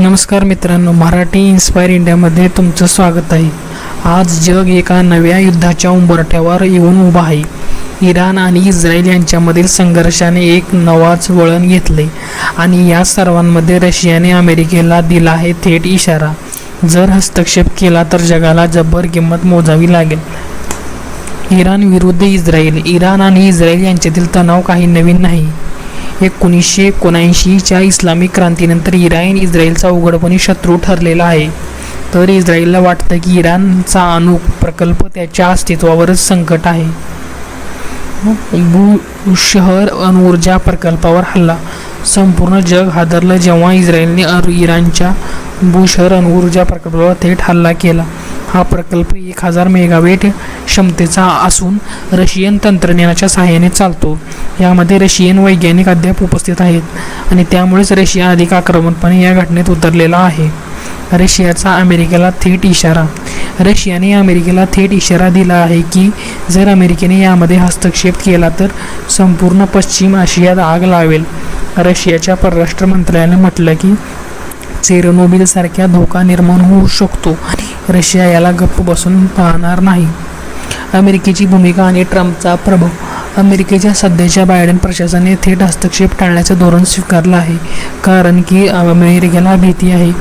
नमस्कार मित्रांनो मराठी इन्स्पायर इंडियामध्ये तुमचं स्वागत आहे. आज जग एका नव्या युद्धाच्या उंबरठ्यावर येऊन उभा आहे. इराण आणि इस्रायल यांच्यामधील संघर्षाने एक नवाच वळण घेतले आणि या सर्वांमध्ये रशियाने अमेरिकेला दिला आहे थेट इशारा. जर हस्तक्षेप केला तर जगाला जब्बर किंमत मोजावी लागेल. इराण विरुद्ध इस्रायल इराण आणि इस्रायल यांच्यातील तणाव काही नवीन नाही. एकोणीसशे एकोणऐंशीच्या इस्लामिक क्रांतीनंतर इराण इस्रायलचा उघडपणे शत्रू ठरलेला आहे. तर इस्रायलला वाटतं की इराणचा अणु प्रकल्प त्याच्या अस्तित्वावरच संकट आहे. बू शहर अणुऊर्जा प्रकल्पावर हल्ला. संपूर्ण जग हादरलं जेव्हा इस्रायलने अर इराणच्या भूशहर अणुऊर्जा प्रकल्पावर थेट हल्ला केला. हा प्रकल्प एक हजार मेगावेट क्षमतेचा असून रशियन तंत्रज्ञानाच्या सहाय्याने चालतो. यामध्ये रशियन वैज्ञानिक अद्याप उपस्थित आहेत आणि त्यामुळेच रशिया अधिक आक्रमकपणे या घटनेत उतरलेला आहे. रशियाचा अमेरिकेला थेट इशारा. रशियाने अमेरिकेला थेट इशारा दिला आहे की जर अमेरिकेने यामध्ये हस्तक्षेप केला तर संपूर्ण पश्चिम आशियात आग लावेल. रशियाच्या परराष्ट्र मंत्रालयाने म्हटलं की चेरनोबिलसारख्या धोका निर्माण होऊ शकतो आणि रशिया याला गप्प बसून पाहणार नाही. अमेरिकेची भूमिका आणि ट्रम्पचा प्रभाव. अमेरिकेच्या सध्याच्या बायडन प्रशासनाने थेट हस्तक्षेप टाळण्याचं धोरण स्वीकारलं आहे. कारण की अमेरिकेला भीती आहे.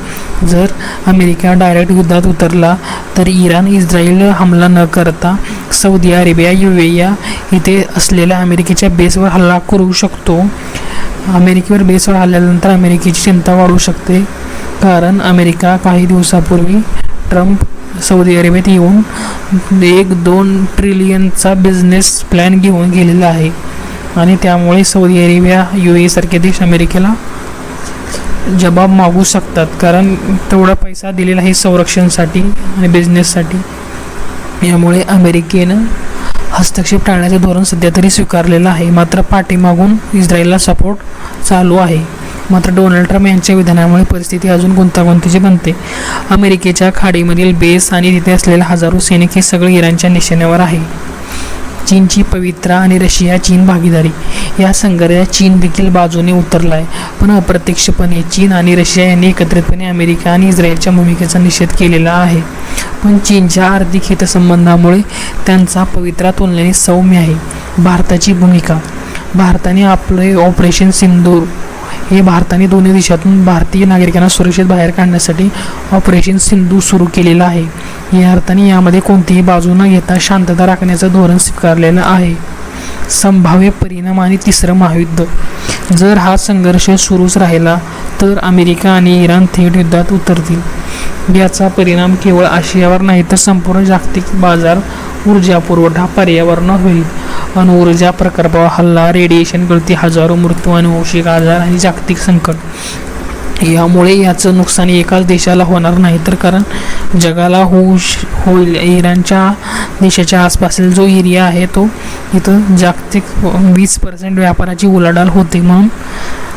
जर अमेरिका डायरेक्ट युद्धात उतरला तर इराण इस्रायल हमला न करता सौदी अरेबिया युवेया इथे असलेल्या अमेरिकेच्या बेसवर हल्ला करू शकतो. अमेरिकेवर बेसवर हल्ल्यानंतर अमेरिकेची चिंता वाढू शकते. कारण अमेरिका काही दिवसापूर्वी ट्रम्प सौदी अरेबियात येऊन एक दोन ट्रिलियनचा बिझनेस प्लॅन घेऊन गेलेला आहे. आणि त्यामुळे सौदी अरेबिया यू एसारखे देश अमेरिकेला जबाब मागू शकतात. कारण तेवढा पैसा दिलेला आहे संरक्षणसाठी आणि बिझनेससाठी यामुळे अमेरिकेनं हस्तक्षेप टाळण्याचे धोरण सध्या तरी स्वीकारलेलं आहे. मात्र पाठीमागून इस्रायलला सपोर्ट चालू आहे. मात्र डोनाल्ड ट्रम्प यांच्या विधानामुळे परिस्थिती अजून गुंतागुंतीची बनते. अमेरिकेच्या खाडीमधील बेस आणि तिथे असलेले हजारो सैनिक हे सगळे इराणच्या निशाण्यावर आहे. चीनची पवित्रा आणि रशिया चीन भागीदारी या संघर्षात चीन देखील बाजूने उतरला आहे पण अप्रत्यक्षपणे चीन आणि रशिया यांनी एकत्रितपणे अमेरिका आणि इस्रायलच्या भूमिकेचा निषेध केलेला आहे. पण चीनच्या आर्थिक हितसंबंधामुळे त्यांचा पवित्रा तुलनेने सौम्य आहे. भारताची भूमिका. भारताने आपले ऑपरेशन सिंदूर हे भारताने दोन्ही देशातून भारतीय नागरिकांना सुरक्षित बाहेर काढण्यासाठी ऑपरेशन सिंधू सुरू केलेलं आहे. या अर्थाने यामध्ये कोणतीही बाजू न घेता शांतता राखण्याचं धोरण स्वीकारलेलं आहे. संभाव्य परिणाम आणि तिसरं महायुद्ध. जर हा संघर्ष सुरूच राहिला तर अमेरिका आणि इराण थेट युद्धात उतरतील. याचा परिणाम केवळ आशियावर नाही तर संपूर्ण जागतिक बाजार ऊर्जा पुरवठा पर्यावरण होईल. अणुऊर्जा प्रकल्पावर हल्ला रेडिएशन गळती हजारो मृत्यू अनुवंशिक आजार आणि जागतिक संकट. यामुळे याचं नुकसान एकाच देशाला होणार नाही तर कारण जगाला होऊ होईल. इराणच्या देशाच्या आसपासील जो एरिया आहे तो इथं जागतिक वीस पर्सेंट व्यापाराची उलाढाल होते म्हणून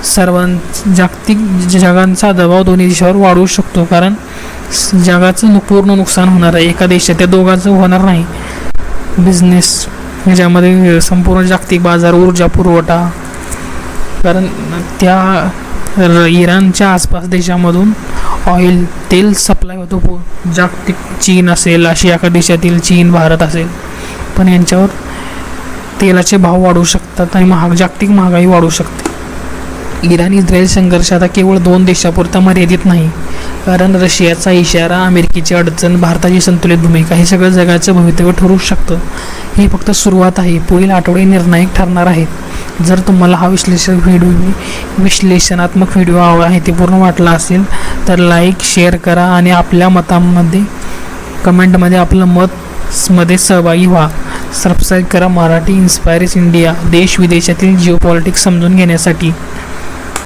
सर्वां जागतिक जगांचा दबाव दोन्ही देशावर वाढवू शकतो. कारण जगाचं पूर्ण नुकसान होणार आहे. एका देशात त्या दोघांचं होणार नाही. बिझनेस ज्यामध्ये संपूर्ण जागतिक बाजार ऊर्जा पुरवठा कारण त्या इराणच्या आसपास देशामधून ऑइल तेल सप्लाय होतो. पु- जागतिक चीन असेल आशिया देशातील चीन भारत असेल. पण यांच्यावर तेलाचे भाव वाढू शकतात आणि महाग जागतिक महागाई वाढू शकते. इराण इस्रायल संघर्ष आता केवळ दोन देशापुरता मर्यादित नाही. कारण रशियाचा इशारा अमेरिकेची अडचण भारताची संतुलित भूमिका हे सगळं जगाचं भवितव्य ठरू शकतं. ही फक्त सुरुवात आहे. पुढील आठवडे निर्णायक ठरणार आहेत. जर तुम्हाला हा विश्लेषण व्हिडिओ विश्लेषणात्मक व्हिडिओ आवा आहे ते पूर्ण वाटला असेल तर लाईक शेअर करा आणि आपल्या मतांमध्ये कमेंटमध्ये आपलं मत मध्ये सहभागी व्हा. सबस्क्राईब करा मराठी इन्स्पायरिस इंडिया देश विदेशातील जिओ पॉलिटिक्स समजून घेण्यासाठी.